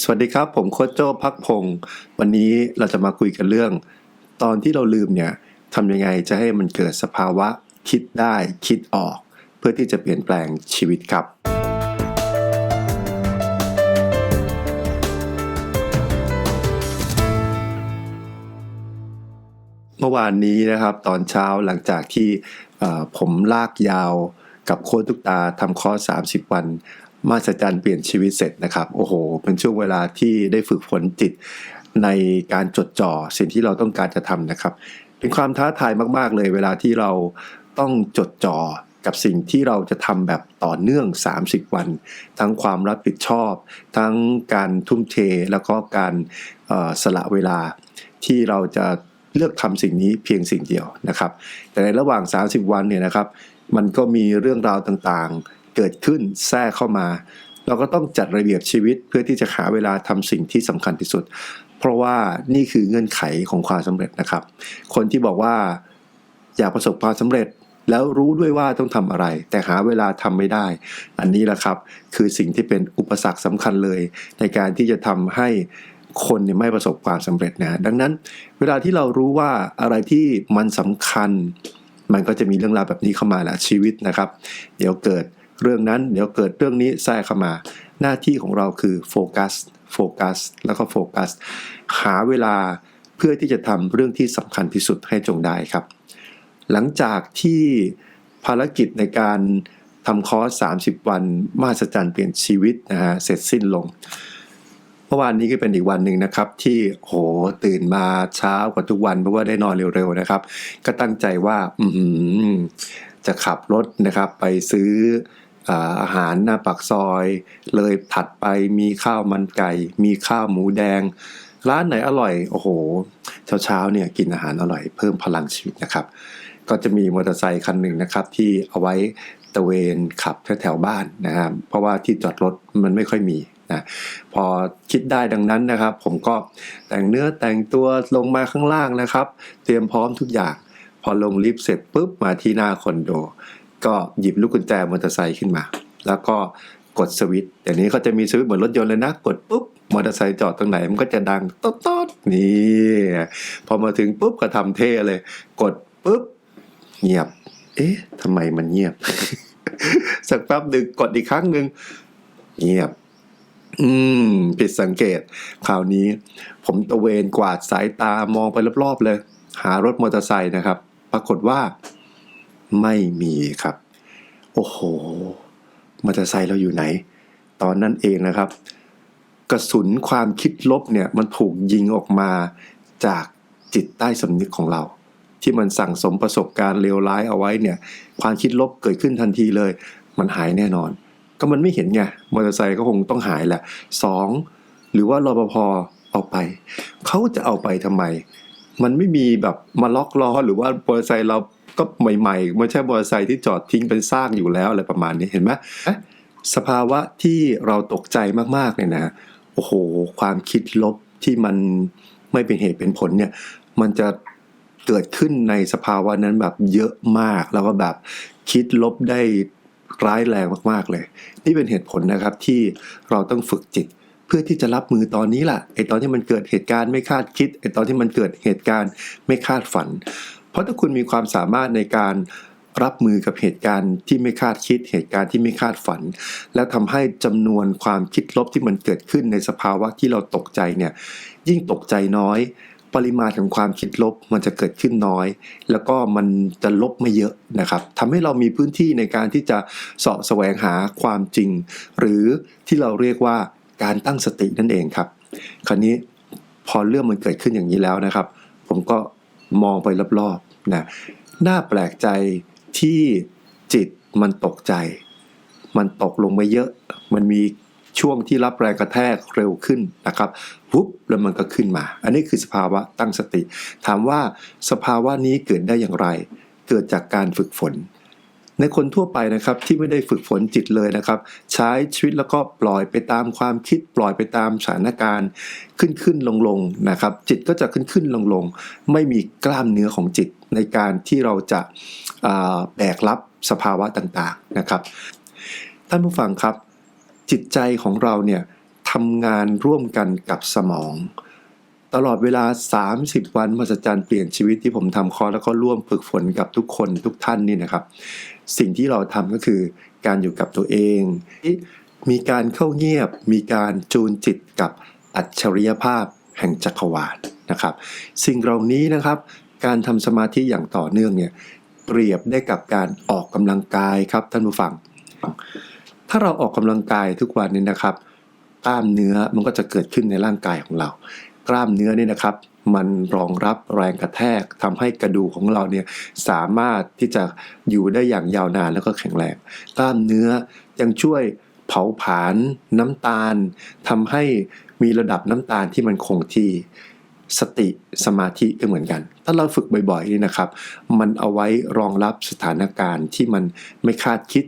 สวัสดีครับ ผมโคชโจพักพงศ์วันนี้เราจะมาคุยกันเรื่อง ตอนที่เราลืมเนี่ยทำยังไงจะให้มันเกิดสภาวะคิดได้คิดออก เพื่อที่จะเปลี่ยนแปลงชีวิตครับ เมื่อวานนี้นะครับตอนเช้าหลังจากที่ผมลากยาวกับโค้ชทุกตาทำคอร์ส30 วัน มาสจันเปลี่ยนชีวิตเสร็จนะครับ โอ้โห เป็นช่วงเวลาที่ได้ฝึกฝนจิตในการจดจ่อสิ่งที่เราต้องการจะทำนะครับ เป็นความท้าทายมาก ๆ เลย เวลาที่เราต้องจดจ่อกับสิ่งที่เราจะทำแบบต่อเนื่อง 30 วัน ทั้งความรับผิดชอบ ทั้งการทุ่มเทแล้วก็การสละเวลาที่เราจะเลือกทำสิ่งนี้เพียงสิ่งเดียวนะครับ แต่ในระหว่าง 30 วันเนี่ยนะครับ มันก็มีเรื่องราวต่างๆ เกิดขึ้นแทรกเข้ามา เราก็ต้องจัดระเบียบชีวิตเพื่อที่จะหาเวลาทำสิ่งที่สำคัญที่สุด เพราะว่านี่คือเงื่อนไขของความสำเร็จนะครับ คนที่บอกว่าอยากประสบความสำเร็จแล้วรู้ด้วยว่าต้องทำอะไร แต่หาเวลาทำไม่ได้ อันนี้แหละครับ คือสิ่งที่เป็นอุปสรรคสำคัญเลย ในการที่จะทำให้คนเนี่ยไม่ประสบความสำเร็จนะดังนั้น เวลาที่เรารู้ว่าอะไรที่มันสำคัญ มันก็จะมีเรื่องราวแบบนี้เข้ามาแหละชีวิตนะครับ เดี๋ยวเกิด เรื่องนั้นเดี๋ยวเกิดเรื่องนี้แทรกเข้ามา หน้าที่ของเราคือโฟกัสโฟกัสแล้วก็โฟกัสหาเวลาเพื่อที่จะทำเรื่องที่สำคัญที่สุดให้จงได้ครับ หลังจากที่ภารกิจในการทำคอร์ส 30 วันมาสจันเปลี่ยนชีวิตนะฮะเสร็จสิ้นลงเมื่อวานนี้ก็เป็นอีกวันหนึ่งนะครับ ที่โหตื่นมาเช้ากว่าทุกวันเพราะว่าได้นอนเร็วๆนะครับ ก็ตั้งใจว่าอืจะขับรถนะครับ ไปซื้อ อาหารหน้าปากซอย เลยถัดไปมีข้าวมันไก่ มีข้าวหมูแดง ร้านไหนอร่อย โอ้โห เช้าๆเนี่ยกินอาหารอร่อยเพิ่มพลังชีวิตนะครับ ก็จะมีมอเตอร์ไซค์คันหนึ่งนะครับ ที่เอาไว้ตะเวนขับแถวๆบ้านนะครับเพราะว่าที่จอดรถมันไม่ค่อยมีนะพอคิดได้ดังนั้นนะครับ ผมก็แต่งเนื้อแต่งตัวลงมาข้างล่างนะครับ เตรียมพร้อมทุกอย่าง พอลงลิฟต์เสร็จปุ๊บมาที่หน้าคอนโด ก็หยิบลูกกุญแจมอเตอร์ไซค์ขึ้นมา แล้วก็กดสวิตช์เดี๋ยวนี้เขาจะมีสวิตช์เหมือนรถยนต์เลยนะ กดปุ๊บมอเตอร์ไซค์จอดตรงไหนมันก็จะดังต๊ดต๊ดนี่พอมาถึงปุ๊บก็ทำเท่เลย กดปุ๊บเงียบ เอ๊ะทำไมมันเงียบ สักแป๊บหนึ่งกดอีกครั้งหนึ่งเงียบ อืม ผิดสังเกต คราวนี้ ผมตะเวนกวาดสายตามองไปรอบๆเลย หารถมอเตอร์ไซค์นะครับ ปรากฏว่า ไม่มีครับ โอ้โหมอเตอร์ไซค์เราอยู่ไหน ตอนนั้นเองนะครับ กระสุนความคิดลบเนี่ยมันถูกยิงออกมาจากจิตใต้สำนึกของเรา ที่มันสั่งสมประสบการณ์เลวร้ายเอาไว้เนี่ย ความคิดลบเกิดขึ้นทันทีเลย มันหายแน่นอน ก็มันไม่เห็นไงมอเตอร์ไซค์ก็คงต้องหายแหละสองหรือว่ารปภเอาไป เขาจะเอาไปทำไม มันไม่มีแบบมาล็อกล้อหรือว่ามอเตอร์ไซค์เรา ก็ใหม่ๆไม่ใช่มอเตอร์ไซค์ที่จอดทิ้งเป็นซากอยู่แล้วอะไรประมาณนี้เห็นไหมเอ๊ะสภาวะที่เราตกใจมากๆเนี่ยนะโอ้โห ความคิดลบที่มันไม่เป็นเหตุเป็นผลเนี่ย มันจะเกิดขึ้นในสภาวะนั้นแบบเยอะมาก แล้วก็แบบคิดลบได้ร้ายแรงมากๆเลย นี่เป็นเหตุผลนะครับที่เราต้องฝึกจิต เพื่อที่จะรับมือตอนนี้ล่ะไอตอนที่มันเกิดเหตุการณ์ไม่คาดคิดไอตอนที่มันเกิดเหตุการณ์ไม่คาดฝัน เพราะถ้าคุณมีความสามารถในการรับมือกับเหตุการณ์ที่ไม่คาดคิดเหตุการณ์ที่ไม่คาดฝัน และทำให้จำนวนความคิดลบที่มันเกิดขึ้นในสภาวะที่เราตกใจเนี่ยยิ่งตกใจน้อย ปริมาณของความคิดลบมันจะเกิดขึ้นน้อย แล้วก็มันจะลบไม่เยอะนะครับทำให้เรามีพื้นที่ในการที่จะสาะแสวงหาความจริง หรือที่เราเรียกว่าการตั้งสตินั่นเองครับ คราวนี้พอเรื่องมันเกิดขึ้นอย่างนี้แล้วนะครับ ผมก็ มองไปรอบๆนะน่าแปลกใจที่จิตมันตกใจ มันตกลงไปเยอะ มันมีช่วงที่รับแรงกระแทกเร็วขึ้นนะครับปุ๊บแล้วมันก็ขึ้นมา อันนี้คือสภาวะตั้งสติ ถามว่าสภาวะนี้เกิดได้อย่างไร เกิดจากการฝึกฝน ในคนทั่วไปนะครับที่ไม่ได้ฝึกฝนจิตเลยนะครับ ใช้ชีวิตแล้วก็ปล่อยไปตามความคิดปล่อยไปตามสถานการณ์ขึ้นขึ้นลงลงนะครับ จิตก็จะขึ้นขึ้นลงลงไม่มีกล้ามเนื้อของจิตในการที่เราจะอ่าแบกรับสภาวะต่างๆนะครับ ท่านผู้ฟังครับ จิตใจของเราเนี่ยทำงานร่วมกันกับสมอง ตลอดเวลา 30 วันมหัศจรรย์เปลี่ยนชีวิตที่ผมทำคอร์สแล้วก็ร่วมฝึกฝนกับทุกคนทุกท่านนี่นะครับ สิ่งที่เราทำก็คือการอยู่กับตัวเอง มีการเข้าเงียบ มีการจูนจิตกับอัจฉริยภาพแห่งจักรวาลนะครับ สิ่งเหล่านี้นะครับ การทำสมาธิอย่างต่อเนื่องเนี่ยเปรียบได้กับการออกกำลังกายครับท่านผู้ฟัง ถ้าเราออกกำลังกายทุกวันนี้นะครับกล้ามเนื้อมันก็จะเกิดขึ้นในร่างกายของเรา กล้ามเนื้อนี่นะครับ มันรองรับแรงกระแทกทำให้กระดูกของเราเนี่ยสามารถที่จะอยู่ได้อย่างยาวนานแล้วก็แข็งแรงกล้ามเนื้อยังช่วยเผาผลาญน้ำตาลทำให้มีระดับน้ำตาลที่มันคงที่สติสมาธิก็เหมือนกัน ถ้าเราฝึกบ่อยๆนี่นะครับ มันเอาไว้รองรับสถานการณ์ที่มันไม่คาดคิด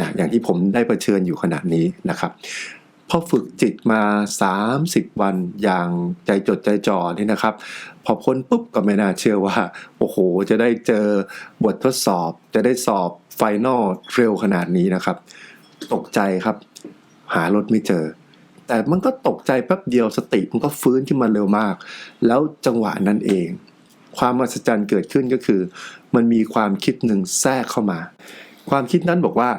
นะอย่างที่ผมได้เผชิญอยู่ขณะนี้นะครับ พอฝึกจิตมา 30 วันอย่างใจจดใจจ่อนี่นะครับ พอพ้นปุ๊บก็ไม่น่าเชื่อว่า โอ้โห จะได้เจอบททดสอบ จะได้สอบไฟนอลเร็วขนาดนี้นะครับ ตกใจครับ หารถไม่เจอ แต่มันก็ตกใจแป๊บเดียวสติมันก็ฟื้นขึ้นมาเร็วมาก แล้วจังหวะนั้นเอง ความมหัศจรรย์เกิดขึ้นก็คือ มันมีความคิดหนึ่งแทรกเข้ามา ความคิดนั้นบอกว่า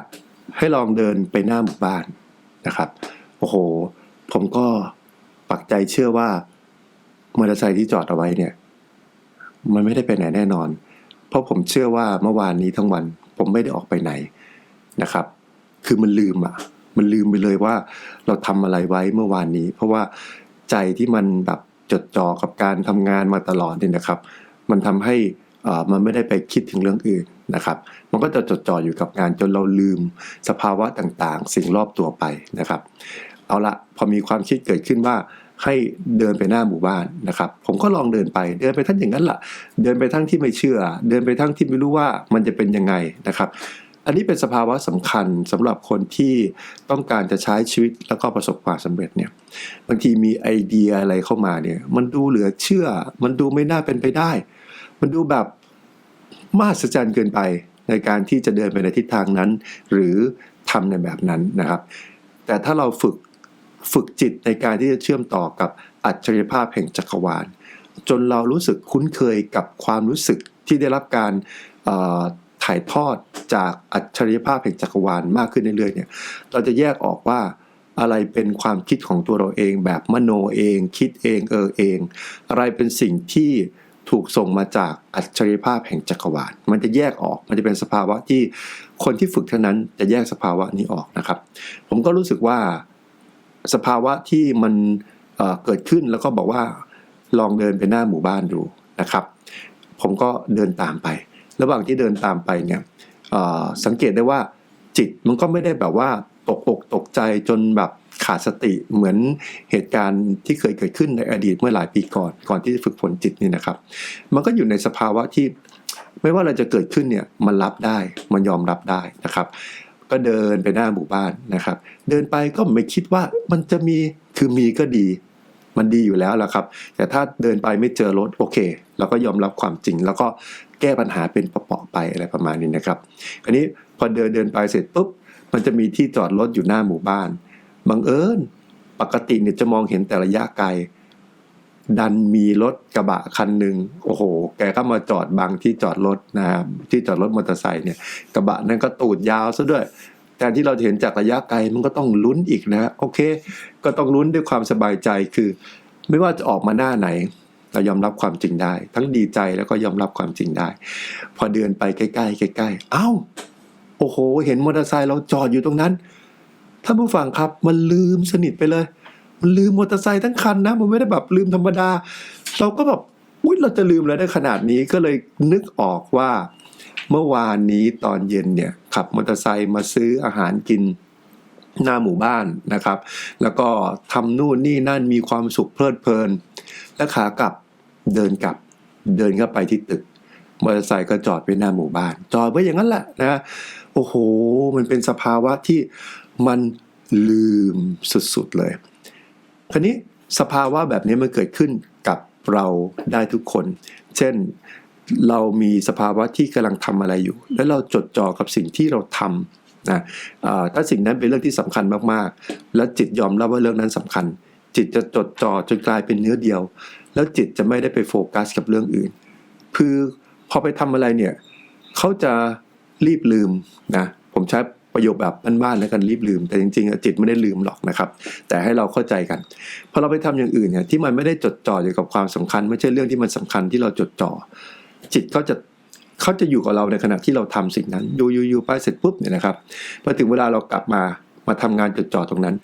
ให้ลองเดินไปหน้าหมู่บ้านนะครับ อ้โห ผมก็ปักใจเชื่อว่ามอเตอร์ไซค์ที่จอดเอาไว้เนี่ย มันไม่ได้ไปไหนแน่นอน เพราะผมเชื่อว่าเมื่อวานนี้ทั้งวัน ผมไม่ได้ออกไปไหนนะครับ คือมันลืมอะ มันลืมไปเลยว่าเราทำอะไรไว้เมื่อวานนี้ เพราะว่าใจที่มันแบบจดจ่อกับการทำงานมาตลอดเนี่ยนะครับ มันทำให้อ่มันไม่ได้ไปคิดถึงเรื่องอื่นนะครับ มันก็จะจดจ่ออยู่กับงานจนเราลืมสภาวะต่างๆ สิ่งรอบตัวไปนะครับ เอาละพอมีความคิดเกิดขึ้นว่าให้เดินไปหน้าหมู่บ้านนะครับ ผมก็ลองเดินไป เดินไปทั้งอย่างนั้นละ่ะ เดินไปทั้งที่ไม่เชื่อ เดินไปทั้งที่ไม่รู้ว่ามันจะเป็นยังไงนะครับ อันนี้เป็นสภาวะสำคัญสำหรับคนที่ต้องการจะใช้ชีวิตแล้วก็ประสบความสำเร็จเนี่ยบางทีมีไอเดียอะไรเข้ามาเนี่ย มันดูเหลือเชื่อ มันดูไม่น่าเป็นไปได้ มันดูแบบมหัศจรรย์เกินไปในการที่จะเดินไปในทิศทางนั้น หรือทำในแบบนั้นนะครับ แต่ถ้าเราฝึก ฝึกจิตในการที่จะเชื่อมต่อกับอัจฉริยภาพแห่งจักรวาล จนเรารู้สึกคุ้นเคยกับความรู้สึกที่ได้รับการถ่ายทอดจากอัจฉริยภาพแห่งจักรวาลมากขึ้นเรื่อยๆเนี่ยเราจะแยกออกว่าอะไรเป็นความคิดของตัวเราเองแบบมโนเอง คิดเองเออเอง อะไรเป็นสิ่งที่ถูกส่งมาจากอัจฉริยภาพแห่งจักรวาล มันจะแยกออก มันจะเป็นสภาวะที่คนที่ฝึกเท่านั้นจะแยกสภาวะนี้ออกนะครับ ผมก็รู้สึกว่า สภาวะที่มันเกิดขึ้นแล้วก็บอกว่าลองเดินไปหน้าหมู่บ้านดูนะครับ ผมก็เดินตามไป ระหว่างที่เดินตามไปเนี่ยสังเกตได้ว่าจิตมันก็ไม่ได้แบบว่าตกอกตกใจจนแบบขาดสติเหมือนเหตุการณ์ที่เคยเกิดขึ้นในอดีตเมื่อหลายปีก่อนก่อนที่จะฝึกฝนจิตนี่นะครับ มันก็อยู่ในสภาวะที่ไม่ว่าอะไรจะเกิดขึ้นเนี่ยมันรับได้มันยอมรับได้นะครับ ก็เดินไปหน้าหมู่บ้านนะครับ เดินไปก็ไม่คิดว่ามันจะมีคือมีก็ดี มันดีอยู่แล้วละครับ แต่ถ้าเดินไปไม่เจอรถโอเคเราก็ยอมรับความจริง แล้วก็แก้ปัญหาเป็นเปาะๆไปอะไรประมาณนี้นะครับอันนี้พอเดินเดินไปเสร็จปุ๊บมันจะมีที่จอดรถอยู่หน้าหมู่บ้านบังเอิญปกติเนี่ยจะมองเห็นแต่ระยะไกล ดันมีรถกระบะคันหนึ่งโอ้โห แกก็มาจอดบังที่จอดรถนะครับที่จอดรถมอเตอร์ไซค์เนี่ย กระบะนั้นก็ตูดยาวซะด้วยแทนที่เราเห็นจากระยะไกลมันก็ต้องลุ้นอีกนะ โอเค ก็ต้องลุ้นด้วยความสบายใจคือ ไม่ว่าจะออกมาหน้าไหน เรายอมรับความจริงได้ ทั้งดีใจแล้วก็ยอมรับความจริงได้ พอเดินไปใกล้ๆใกล้ๆเอ้า โอ้โห เห็นมอเตอร์ไซค์เราจอดอยู่ตรงนั้นท่านผู้ฟังครับมันลืมสนิทไปเลย ลืมมอเตอร์ไซค์ทั้งคันนะ มันไม่ได้แบบลืมธรรมดา เราก็แบบอุ้ยเราจะลืมอะไรได้ขนาดนี้ก็เลยนึกออกว่า เมื่อวานนี้ตอนเย็นเนี่ยขับมอเตอร์ไซค์มาซื้ออาหารกินหน้าหมู่บ้านนะครับ แล้วก็ทำนู่นนี่นั่นมีความสุขเพลิดเพลิน แล้วขากลับเดินกลับเดินเข้าไปที่ตึกมอเตอร์ไซค์ก็จอดไว้หน้าหมู่บ้าน จอดไว้อย่างนั้นแหละนะโอ้โห มันเป็นสภาวะที่มันลืมสุดๆเลย คราวนี้สภาวะแบบนี้มันเกิดขึ้นกับเราได้ทุกคน เช่นเรามีสภาวะที่กำลังทำอะไรอยู่ แล้วเราจดจ่อกับสิ่งที่เราทำนะถ้าสิ่งนั้นเป็นเรื่องที่สำคัญมากๆ แล้วจิตยอมรับว่าเรื่องนั้นสำคัญ จิตจะจดจ่อจนกลายเป็นเนื้อเดียว แล้วจิตจะไม่ได้ไปโฟกัสกับเรื่องอื่น คือพอไปทำอะไรเนี่ยเขาจะรีบลืมนะผมใช้ ประโยคแบบบ้านๆแล้วกันรีบลืม แต่จริงๆจิตไม่ได้ลืมหรอกนะครับ แต่ให้เราเข้าใจกันพอเราไปทำอย่างอื่นเนี่ยที่มันไม่ได้จดจ่ออยู่กับความสำคัญ ไม่ใช่เรื่องที่มันสำคัญที่เราจดจ่อจิตเขาจะเขาจะอยู่กับเราในขณะที่เราทำสิ่งนั้นอยู่อยู่ไปเสร็จปุ๊บเนี่ยนะครับพอถึงเวลาเรากลับมามาทำงานจดจ่อตรงนั้น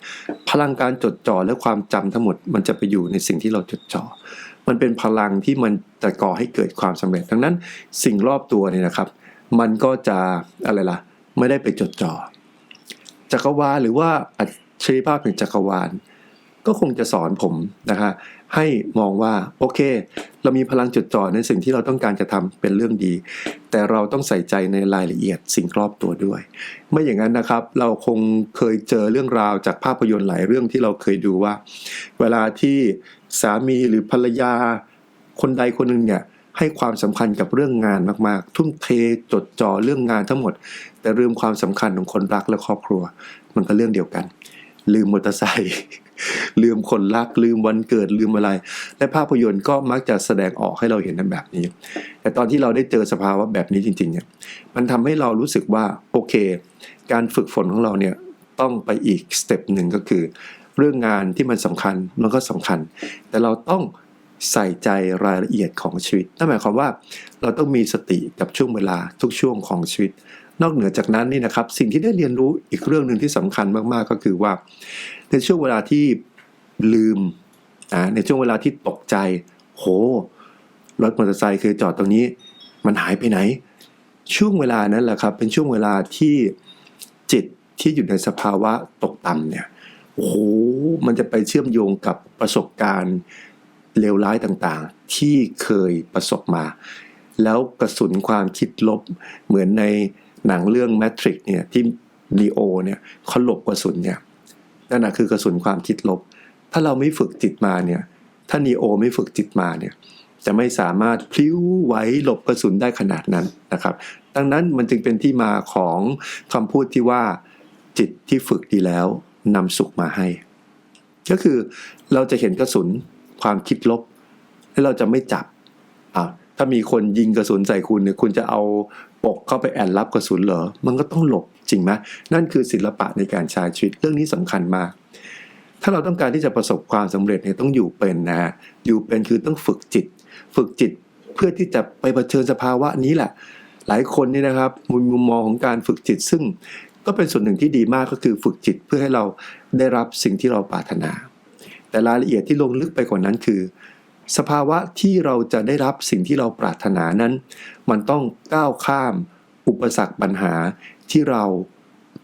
พลังการจดจ่อและความจำทั้งหมด มันจะไปอยู่ในสิ่งที่เราจดจ่อมันเป็นพลังที่มันจะก่อให้เกิดความสำเร็จ ดังนั้นสิ่งรอบตัวเนี่ยนะครับ มันก็จะอะไรล่ะ ไม่ได้ไปจดจ่อจักรวาลหรือว่าอัจฉริภาพแห่งจักรวาล ก็คงจะสอนผมนะคะ ให้มองว่าโอเค เรามีพลังจดจ่อในสิ่งที่เราต้องการจะทำเป็นเรื่องดี แต่เราต้องใส่ใจในรายละเอียดสิ่งรอบตัวด้วย ไม่อย่างนั้นนะครับ เราคงเคยเจอเรื่องราวจากภาพยนตร์หลายเรื่องที่เราเคยดูว่า เวลาที่สามีหรือภรรยาคนใดคนหนึ่งเนี่ย ให้ความสำคัญกับเรื่องงานมากๆ ทุ่มเทจดจ่อเรื่องงานทั้งหมด แต่ลืมความสำคัญของคนรักและครอบครัว มันก็เรื่องเดียวกัน ลืมมอเตอร์ไซค์ลืมคนรัก ลืมวันเกิดลืมอะไร และภาพยนตร์ก็มักจะแสดงออกให้เราเห็นแบบนี้ แต่ตอนที่เราได้เจอสภาวะแบบนี้จริงๆเนี่ยมันทำให้เรารู้สึกว่าโอเค การฝึกฝนของเราเนี่ยต้องไปอีกสเต็ปหนึ่งก็คือ เรื่องงานที่มันสำคัญมันก็สำคัญ แต่เราต้อง ใส่ใจรายละเอียดของชีวิต นั่นหมายความว่าเราต้องมีสติกับช่วงเวลาทุกช่วงของชีวิต นอกเหนือจากนั้นนี่นะครับ สิ่งที่ได้เรียนรู้อีกเรื่องหนึ่งที่สำคัญมากๆก็คือว่า ในช่วงเวลาที่ลืมนะในช่วงเวลาที่ตกใจ โห รถมอเตอร์ไซค์เคยจอดตรงนี้ มันหายไปไหน ช่วงเวลานั้นแหละครับ เป็นช่วงเวลาที่จิตที่อยู่ในสภาวะตกต่ำเนี่ย โอ้โห มันจะไปเชื่อมโยงกับประสบการณ์ เลวร้ายต่างๆ ที่เคยประสบมา แล้วกระสุนความคิดลบเหมือนในหนังเรื่องแมทริกเนี่ยที่ลีโอเนี่ยเขาหลบกระสุนเนี่ยนั่นนะคือกระสุนความคิดลบ ถ้าเราไม่ฝึกจิตมาเนี่ยถ้านีโอไม่ฝึกจิตมาเนี่ยจะไม่สามารถพลิ้วไหวหลบกระสุนได้ขนาดนั้นนะครับ ดังนั้นมันจึงเป็นที่มาของคำพูดที่ว่าจิตที่ฝึกดีแล้วนำสุขมาให้ ก็คือเราจะเห็นกระสุน ความคิดลบแล้วเราจะไม่จับอ่าถ้ามีคนยิงกระสุนใส่คุณเนี่ยคุณจะเอาปกเข้าไปแอนรับกระสุนเหรอ มันก็ต้องหลบจริงไหมนั่นคือศิลปะในการใช้ชีวิตเรื่องนี้สำคัญมาก ถ้าเราต้องการที่จะประสบความสำเร็จเนี่ยต้องอยู่เป็นนะฮะอยู่เป็นคือต้องฝึกจิต ฝึกจิตเพื่อที่จะไปเผชิญสภาวะนี้แหละ หลายคนนี่นะครับมุมมองของการฝึกจิต ซึ่งก็เป็นส่วนหนึ่งที่ดีมากก็คือฝึกจิตเพื่อให้เราได้รับสิ่งที่เราปรารถนา แต่รายละเอียดที่ลงลึกไปกว่านั้นคือ สภาวะที่เราจะได้รับสิ่งที่เราปรารถนานั้น มันต้องก้าวข้าม อุปสรรคปัญหาที่เรา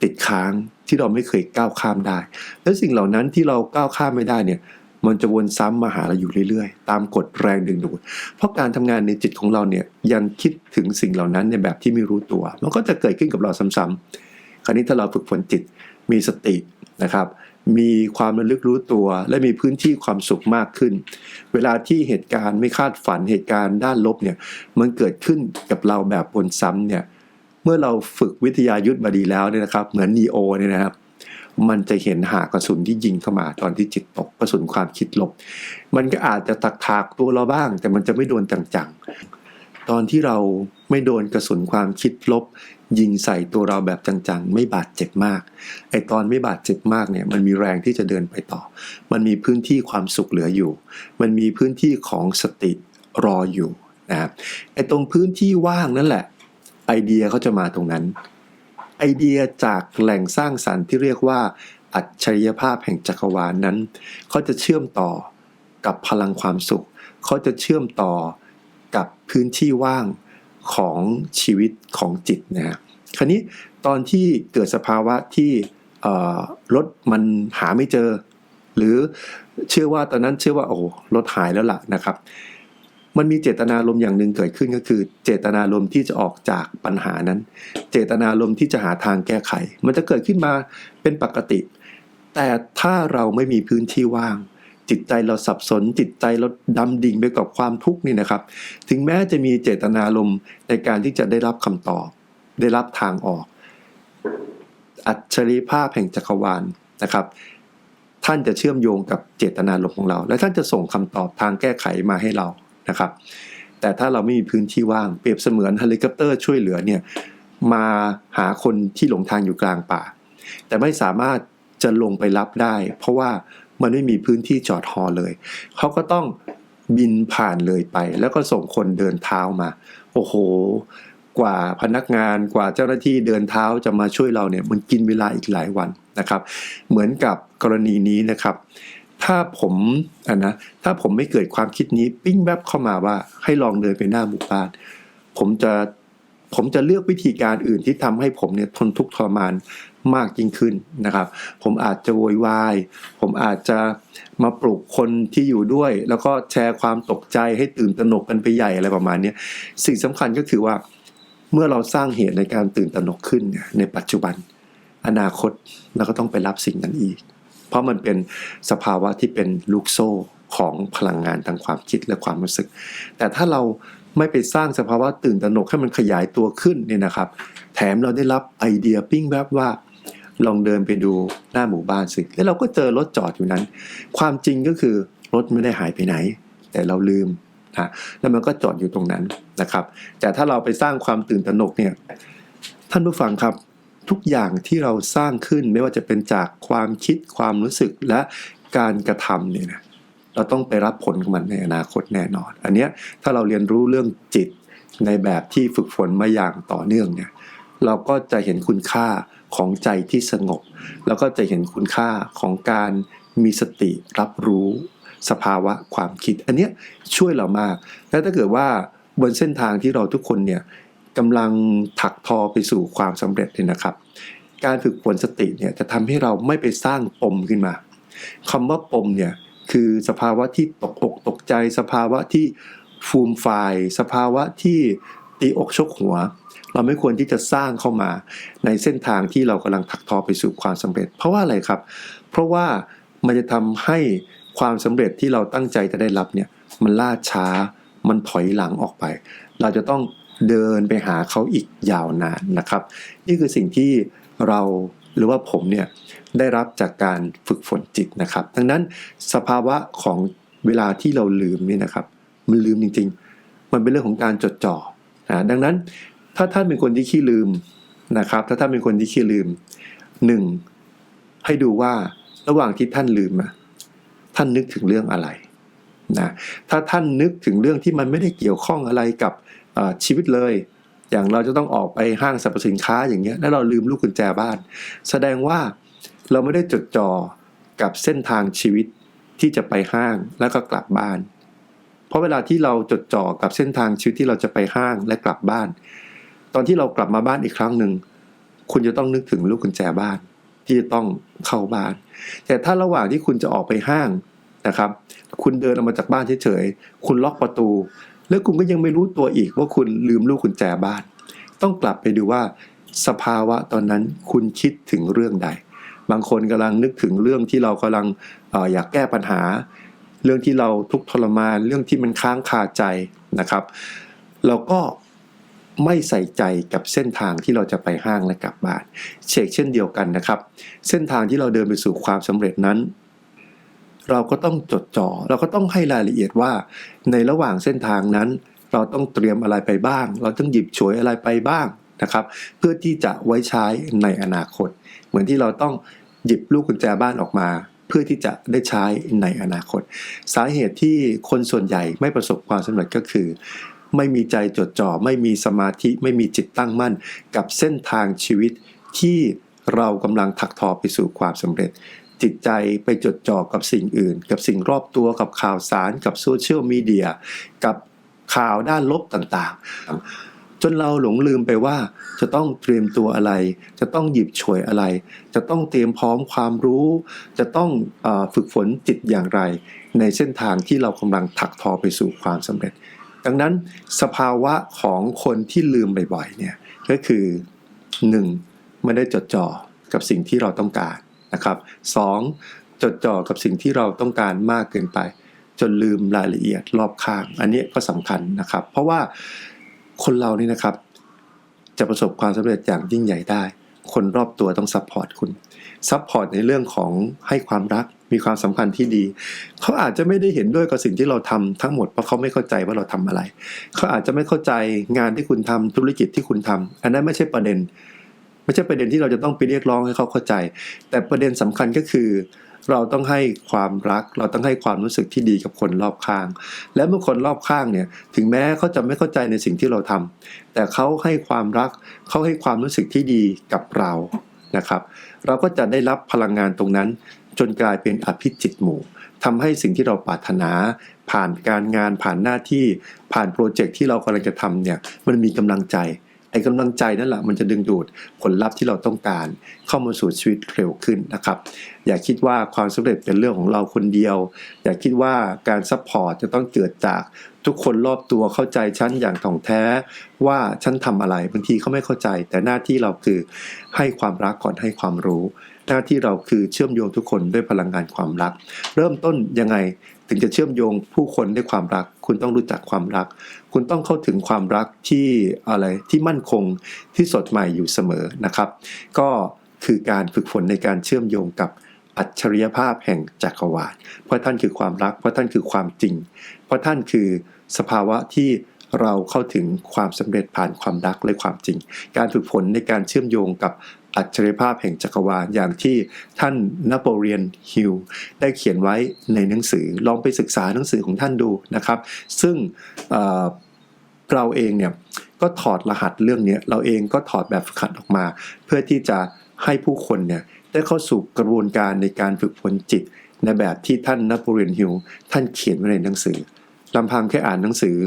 ติดค้างที่เราไม่เคยก้าวข้ามได้ และสิ่งเหล่านั้นที่เราก้าวข้ามไม่ได้เนี่ยมันจะวนซ้ำมาหาเราอยู่เรื่อยๆ ตามกฎแรงดึงดูด เพราะการทำงานในจิตของเราเนี่ยยังคิดถึงสิ่งเหล่านั้นในแบบที่ไม่รู้ตัว มันก็จะเกิดขึ้นกับเราซ้ำๆคราวนี้ถ้าเราฝึกฝนจิตมีสตินะครับ มีความระลึกรู้ตัว และมีพื้นที่ความสุขมากขึ้น เวลาที่เหตุการณ์ไม่คาดฝันเหตุการณ์ด้านลบเนี่ยมันเกิดขึ้นกับเราแบบวนซ้ำเนี่ยเมื่อเราฝึกวิทยายุทธมาดีแล้วเนี่ยนะครับ เหมือนนีโอเนี่ยนะครับมันจะเห็นหากระสุนที่ยิงเข้ามาตอนที่จิตตกกระสุนความคิดลบ มันก็อาจจะตักถากตัวเราบ้าง แต่มันจะไม่โดนจังๆ ตอนที่เรา ไม่โดนกระสุนความคิดลบ ยิงใส่ตัวเราแบบจังๆ ไม่บาดเจ็บมาก ไอตอนไม่บาดเจ็บมากเนี่ย มันมีแรงที่จะเดินไปต่อ มันมีพื้นที่ความสุขเหลืออยู่ มันมีพื้นที่ของสติรออยู่นะไอตรงพื้นที่ว่างนั่นแหละ ไอเดียเขาจะมาตรงนั้น ไอเดียจากแหล่งสร้างสรรค์ที่เรียกว่า อัจฉริยภาพแห่งจักรวาลนนั้นเขาจะเชื่อมต่อกับพลังความสุขเขาจะเชื่อมต่อกับพื้นที่ว่าง ของชีวิตของจิตนะฮะคราวนี้ตอนที่เกิดสภาวะที่รถมันหาไม่เจอ หรือเชื่อว่าตอนนั้นเชื่อว่าโอ้รถหายแล้วล่ะนะครับ มันมีเจตนารมอย่างหนึ่งเกิดขึ้นก็คือ เจตนารมที่จะออกจากปัญหานั้น เจตนารมที่จะหาทางแก้ไข มันจะเกิดขึ้นมาเป็นปกติ แต่ถ้าเราไม่มีพื้นที่ว่าง จิตใจเราสับสน จิตใจเราดำดิ่งไปกับความทุกข์นี่นะครับ ถึงแม้จะมีเจตนารมณ์ในการที่จะได้รับคำตอบ ได้รับทางออก อัจฉริภาพแห่งจักรวาลนะครับ ท่านจะเชื่อมโยงกับเจตนารมณ์ของเรา และท่านจะส่งคำตอบทางแก้ไขมาให้เรานะครับ แต่ถ้าเราไม่มีพื้นที่ว่างเปรียบเสมือนเฮลิคอปเตอร์ช่วยเหลือเนี่ยมาหาคนที่หลงทางอยู่กลางป่า แต่ไม่สามารถจะลงไปรับได้ เพราะว่า มันไม่มีพื้นที่จอดฮอเลย เขาก็ต้องบินผ่านเลยไป แล้วก็ส่งคนเดินเท้ามา โอ้โห กว่าพนักงานกว่าเจ้าหน้าที่เดินเท้าจะมาช่วยเราเนี่ยมันกินเวลาอีกหลายวันนะครับ เหมือนกับกรณีนี้นะครับ ถ้าผมอะนะถ้าผมไม่เกิดความคิดนี้ปิ้งแวบเข้ามาว่าให้ลองเดินไปหน้าหมู่บ้าน ผมจะผมจะเลือกวิธีการอื่นที่ทำให้ผมเนี่ยทนทุกข์ทรมาน มากยิ่งขึ้นนะครับ ผมอาจจะโวยวาย ผมอาจจะมาปลุกคนที่อยู่ด้วย แล้วก็แชร์ความตกใจให้ตื่นตระหนกกันไปใหญ่อะไรประมาณนี้สิ่งสำคัญก็คือว่าเมื่อเราสร้างเหตุในการตื่นตระหนกขึ้นในปัจจุบัน อนาคตเราก็ต้องไปรับสิ่งนั้นอีก เพราะมันเป็นสภาวะที่เป็นลูกโซ่ของพลังงานทางความคิดและความรู้สึก แต่ถ้าเราไม่ไปสร้างสภาวะตื่นตระหนกให้มันขยายตัวขึ้นเนี่ยนะครับ แถมเราได้รับไอเดียปิ้งแวบว่า ลองเดินไปดูหน้าหมู่บ้านสิแล้วเราก็เจอรถจอดอยู่นั้น ความจริงก็คือรถไม่ได้หายไปไหน แต่เราลืมนะแล้วมันก็จอดอยู่ตรงนั้นนะครับ แต่ถ้าเราไปสร้างความตื่นตระหนกเนี่ยท่านผู้ฟังครับทุกอย่างที่เราสร้างขึ้นไม่ว่าจะเป็นจากความคิดความรู้สึกและการกระทำเนี่ยนะเราต้องไปรับผลของมันในอนาคตแน่นอน อันเนี้ยถ้าเราเรียนรู้เรื่องจิตในแบบที่ฝึกฝนมาอย่างต่อเนื่องเนี่ยเราก็จะเห็นคุณค่า ของใจที่สงบ แล้วก็จะเห็นคุณค่าของการมีสติรับรู้สภาวะความคิด อันเนี้ยช่วยเรามาก แล้วถ้าเกิดว่าบนเส้นทางที่เราทุกคนเนี่ยกำลังถักทอไปสู่ความสำเร็จเนี่ยนะครับ การฝึกฝนสติเนี่ยจะทำให้เราไม่ไปสร้างปมขึ้นมาคำว่าปมเนี่ยคือสภาวะที่ตกอกตกใจ สภาวะที่ฟูมฟาย สภาวะที่ตีอกชกหัว เราไม่ควรที่จะสร้างเข้ามาในเส้นทางที่เรากำลังถักทอไปสู่ความสำเร็จ เพราะว่าอะไรครับ เพราะว่ามันจะทำให้ความสำเร็จที่เราตั้งใจจะได้รับเนี่ยมันล่าช้ามันถอยหลังออกไป เราจะต้องเดินไปหาเขาอีกยาวนานนะครับ นี่คือสิ่งที่เราหรือว่าผมเนี่ยได้รับจากการฝึกฝนจิตนะครับ ดังนั้นสภาวะของเวลาที่เราลืมนี่นะครับ มันลืมจริง ๆ มันเป็นเรื่องของการจดจ่อนะดังนั้น ถ้าท่านเป็นคนที่ขี้ลืมนะครับ ถ้าท่านเป็นคนที่ขี้ลืมหนึ่งให้ดูว่าระหว่างที่ท่านลืมอะท่านนึกถึงเรื่องอะไรนะถ้าท่านนึกถึงเรื่องที่มันไม่ได้เกี่ยวข้องอะไรกับชีวิตเลย อย่างเราจะต้องออกไปห้างสรรพสินค้าอย่างเงี้ยแล้วเราลืมลูกกุญแจบ้าน แสดงว่าเราไม่ได้จดจ่อกับเส้นทางชีวิตที่จะไปห้างแล้วก็กลับบ้าน เพราะเวลาที่เราจดจ่อกับเส้นทางชีวิตที่เราจะไปห้างและกลับบ้าน อนที่เรากลับมาบ้านอีกครั้งหนึ่งคุณจะต้องนึกถึงลูกกุญแจบ้าน ที่จะต้องเข้าบ้าน แต่ถ้าระหว่างที่คุณจะออกไปห้างนะครับ คุณเดินออกมาจากบ้านเฉยๆคุณล็อกประตู แล้วคุณก็ยังไม่รู้ตัวอีกว่าคุณลืมลูกกุญแจบ้าน ต้องกลับไปดูว่าสภาวะตอนนั้นคุณคิดถึงเรื่องใด บางคนกำลังนึกถึงเรื่องที่เรากำลังอออยากแก้ปัญหา เรื่องที่เราทุกข์ทรมานเรื่องที่มันค้างคาใจนะครับ เราก็ ไม่ใส่ใจกับเส้นทางที่เราจะไปห้างและกลับบ้านเชกเช่นเดียวกันนะครับ เส้นทางที่เราเดินไปสู่ความสำเร็จนั้น เราก็ต้องจดจ่อเราก็ต้องให้รายละเอียดว่า ในระหว่างเส้นทางนั้น เราต้องเตรียมอะไรไปบ้าง เราต้องหยิบฉวยอะไรไปบ้างนะครับ เพื่อที่จะไว้ใช้ในอนาคต เหมือนที่เราต้องหยิบลูกกุญแจบ้านออกมาเพื่อที่จะได้ใช้ในอนาคต สาเหตุที่คนส่วนใหญ่ไม่ประสบความสำเร็จก็คือ ไม่มีใจจดจ่อ ไม่มีสมาธิ ไม่มีจิตตั้งมั่น กับเส้นทางชีวิตที่เรากำลังถักทอไปสู่ความสำเร็จ จิตใจไปจดจ่อกับสิ่งอื่น กับสิ่งรอบตัวกับข่าวสาร กับโซเชียลมีเดีย กับข่าวด้านลบต่างๆ จนเราหลงลืมไปว่า จะต้องเตรียมตัวอะไร จะต้องหยิบฉวยอะไร จะต้องเตรียมพร้อมความรู้ จะต้องอฝึกฝนจิตอย่างไร ในเส้นทางที่เรากำลังถักทอไปสู่ความสำเร็จ ดังนั้นสภาวะของคนที่ลืมบ่อยๆเนี่ยก็คือ 1. ไม่ได้จดจ่อกับสิ่งที่เราต้องการนะครับ 2. จดจ่อกับสิ่งที่เราต้องการมากเกินไป จนลืมรายละเอียดรอบข้าง อันนี้ก็สำคัญนะครับ เพราะว่าคนเรานี่นะครับ จะประสบความสำเร็จอย่างยิ่งใหญ่ได้ คนรอบตัวต้องซัพพอร์ตคุณซัพพอร์ตในเรื่องของให้ความรักมีความสัมพันธ์ที่ดี เขาอาจจะไม่ได้เห็นด้วยกับสิ่งที่เราทำทั้งหมดเพราะเขาไม่เข้าใจว่าเราทำอะไร เขาอาจจะไม่เข้าใจงานที่คุณทำธุรกิจที่คุณทำอันนั้นไม่ใช่ประเด็น ไม่ใช่ประเด็นที่เราจะต้องไปเรียกร้องให้เขาเข้าใจ แต่ประเด็นสำคัญก็คือ เราต้องให้ความรัก เราต้องให้ความรู้สึกที่ดีกับคนรอบข้าง และเมื่อคนรอบข้างเนี่ยถึงแม้เขาจะไม่เข้าใจในสิ่งที่เราทำแต่เขาให้ความรักเขาให้ความรู้สึกที่ดีกับเรานะครับ เราก็จะได้รับพลังงานตรงนั้น จนกลายเป็นอภิจิตหมู่ทำให้สิ่งที่เราปรารถนา ผ่านการงานผ่านหน้าที่ผ่านโปรเจกต์ที่เรากำลังจะทำเนี่ยมันมีกำลังใจ อ้กำลังใจนั่นแหละมันจะดึงดูดผลลัพธ์ที่เราต้องการเข้ามาสู่ชีวิตเร็วขึ้นนะครับ อย่าคิดว่าความสำเร็จเป็นเรื่องของเราคนเดียว อย่าคิดว่าการซัพพอร์ตจะต้องเกิดจากทุกคนรอบตัวเข้าใจฉันอย่างถ่องแท้ว่าฉันทำอะไรบางทีเขาไม่เข้าใจ แต่หน้าที่เราคือให้ความรักก่อนให้ความรู้ หน้าที่เราคือเชื่อมโยงทุกคนด้วยพลังงานความรัก เริ่มต้นยังไง ถึงจะเชื่อมโยงผู้คนด้วยความรัก คุณต้องรู้จักความรัก คุณต้องเข้าถึงความรักที่อะไรที่มั่นคงที่สดใหม่อยู่เสมอนะครับ ก็คือการฝึกฝนในการเชื่อมโยงกับอัจฉริยภาพแห่งจักรวาลเพราะท่านคือความรัก เพราะท่านคือความจริง เพราะท่านคือสภาวะที่เราเข้าถึงความสำเร็จผ่านความรักและความจริง การฝึกฝนในการเชื่อมโยงกับ อัจฉริภาพแห่งจักรวาลอย่างที่ท่านนโปเลียนฮิลได้เขียนไว้ในหนังสือลองไปศึกษาหนังสือของท่านดูนะครับ ซึ่งเเราเองเนี่ยก็ถอดรหัสเรื่องนี้เราเองก็ถอดแบบฝึกหัดออกมา เพื่อที่จะให้ผู้คนเนี่ยได้เข้าสู่กระบวนการในการฝึกฝนจิต ในแบบที่ท่านนโปเลียนฮิลท่านเขียนไว้ในหนังสือ ลำพังแค่อ่านหนังสือ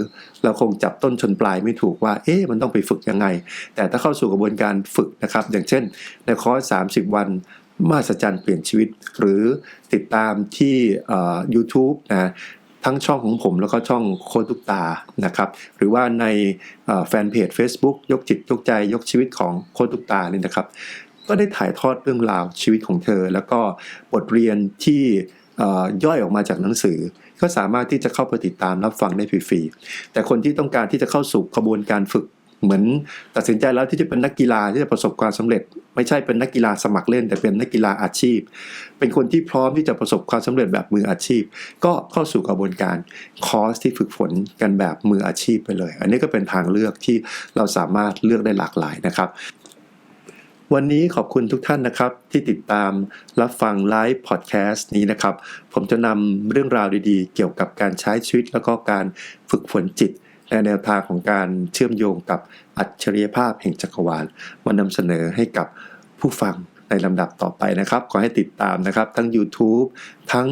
เราคงจับต้นชนปลายไม่ถูกว่า เอ๊ะมันต้องไปฝึกยังไง แต่ถ้าเข้าสู่กระบวนการฝึกนะครับ อย่างเช่น ในคอร์ส30 วันมาสจันเปลี่ยนชีวิต หรือติดตามที่เอ่อ YouTube นะทั้งช่องของผมแล้วก็ช่องโคตุกตานะครับ หรือว่าในแฟนเพจ Facebook ยกจิตยกใจยกชีวิตของโคตุกตาเนี่ยนะครับ ก็ได้ถ่ายทอดเรื่องราวชีวิตของเธอ แล้วก็บทเรียนที่ย่อยออกมาจากหนังสือ ก็สามารถที่จะเข้าไปติดตามรับฟังได้ฟรีๆแต่คนที่ต้องการที่จะเข้าสู่กระบวนการฝึกเหมือนตัดสินใจแล้วที่จะเป็นนักกีฬาที่จะประสบความสำเร็จ ไม่ใช่เป็นนักกีฬาสมัครเล่น แต่เป็นนักกีฬาอาชีพ เป็นคนที่พร้อมที่จะประสบความสำเร็จแบบมืออาชีพ ก็เข้าสู่กระบวนการคอร์สที่ฝึกฝนกันแบบมืออาชีพไปเลย อันนี้ก็เป็นทางเลือกที่เราสามารถเลือกได้หลากหลายนะครับ วันนี้ขอบคุณทุกท่านนะครับที่ติดตามรับฟังไลฟ์พอดแคสต์นี้นะครับ ผมจะนำเรื่องราวดีๆ เกี่ยวกับการใช้ชีวิต แล้วก็การฝึกฝนจิตและแนวทางของการเชื่อมโยงกับอัจฉริยภาพแห่งจักรวาลมานำเสนอให้กับผู้ฟังในลำดับต่อไปนะครับ ขอให้ติดตามนะครับ ทั้ง YouTube ทั้ง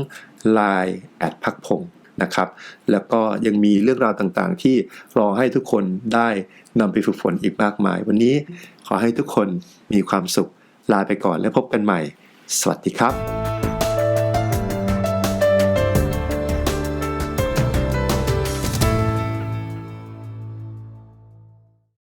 Line แอดพักพงนะครับ แล้วก็ยังมีเรื่องราวต่างๆ ที่รอให้ทุกคนได้ นำไปฝึกฝนอีกมากมาย วันนี้ขอให้ทุกคนมีความสุขลาไปก่อนและพบกันใหม่ สวัสดีครับ